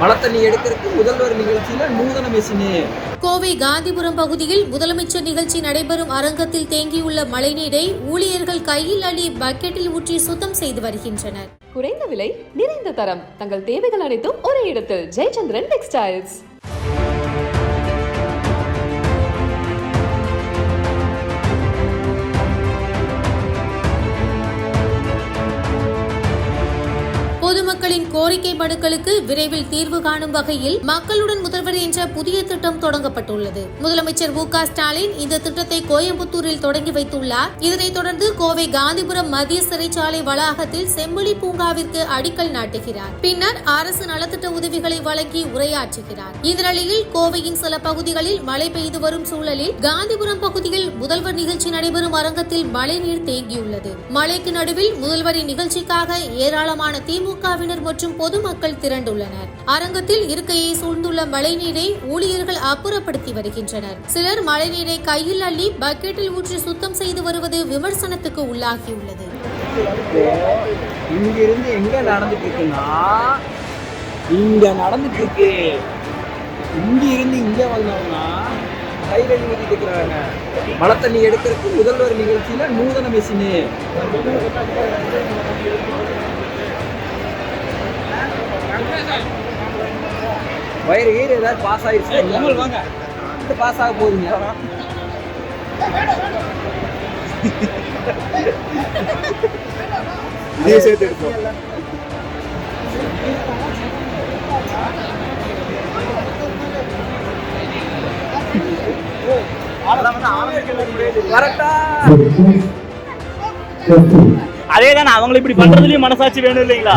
மழை தண்ணி எடுக்கிறதுக்கு முதல்வர் நிகழ்ச்சியில நூதன மெஷினு கோவை காந்திபுரம் பகுதியில் முதலமைச்சர் நிகழ்ச்சி நடைபெறும் அரங்கத்தில் தேங்கியுள்ள மழைநீரை ஊழியர்கள் கையில் அள்ளி பக்கெட்டில் ஊற்றி சுத்தம் செய்து வருகின்றனர். குறைந்த விலை நிறைந்த தரம். தங்கள் தேவைகள் அனைத்தும் ஒரே இடத்தில். ஜெயச்சந்திரன் டெக்ஸ்டைல்ஸ் பொதுமக்களின் கோரிக்கை மனுக்களுக்கு விரைவில் தீர்வு காணும் வகையில் மக்களுடன் முதல்வர் என்ற புதிய திட்டம் தொடங்கப்பட்டுள்ளது. முதலமைச்சர் மு ஸ்டாலின் இந்த திட்டத்தை கோயம்புத்தூரில் தொடங்கி வைத்துள்ளார். இதனைத் தொடர்ந்து கோவை காந்திபுரம் மத்திய சிறைச்சாலை வளாகத்தில் செம்மொழி பூங்காவிற்கு அடிக்கல் நாட்டுகிறார். பின்னர் அரசு நலத்திட்ட உதவிகளை வழங்கி உரையாற்றுகிறார். இந்த நிலையில் கோவையின் சில பகுதிகளில் மழை பெய்து வரும் சூழலில் காந்திபுரம் பகுதியில் முதல்வர் நிகழ்ச்சி நடைபெறும் அரங்கத்தில் மழைநீர் தேங்கியுள்ளது. மழைக்கு நடுவில் முதல்வரின் நிகழ்ச்சிக்காக ஏராளமான திமுக திமுகவினர் மற்றும் பொதுமக்கள் திரண்டுள்ளனர். அரங்கத்தில் இருக்கையை சூழ்ந்துள்ள மழைநீரை ஊழியர்கள் அப்புறப்படுத்தி வருகின்றனர். சிலர் மழைநீரை கையில் அள்ளி பக்கெட்டில் ஊற்றி சுத்தம் செய்து வருவது விமர்சனத்துக்கு உள்ளாகியுள்ளது. இங்கிருந்து எங்க நடந்துட்டு இருக்குன்னா இங்க நடந்துட்டு இருக்கு. இங்க இருந்து இங்க வந்தோம்னா கையில் ஊற்றிட்டு இருக்கிறாங்க மழை தண்ணி எடுக்கிறதுக்கு முதல்வர் நிகழ்ச்சியில நூதன மிஷினு வயிறு கீறு ஏதாவது பாஸ் ஆயிடுச்சு பாஸ் ஆக போகுதுங்க. இதையும் சேர்த்து எடுப்போம் கரெக்டா அதே தானே அவங்களை இப்படி பண்றதுலயும் மனசாட்சி வேணும் இல்லைங்களா?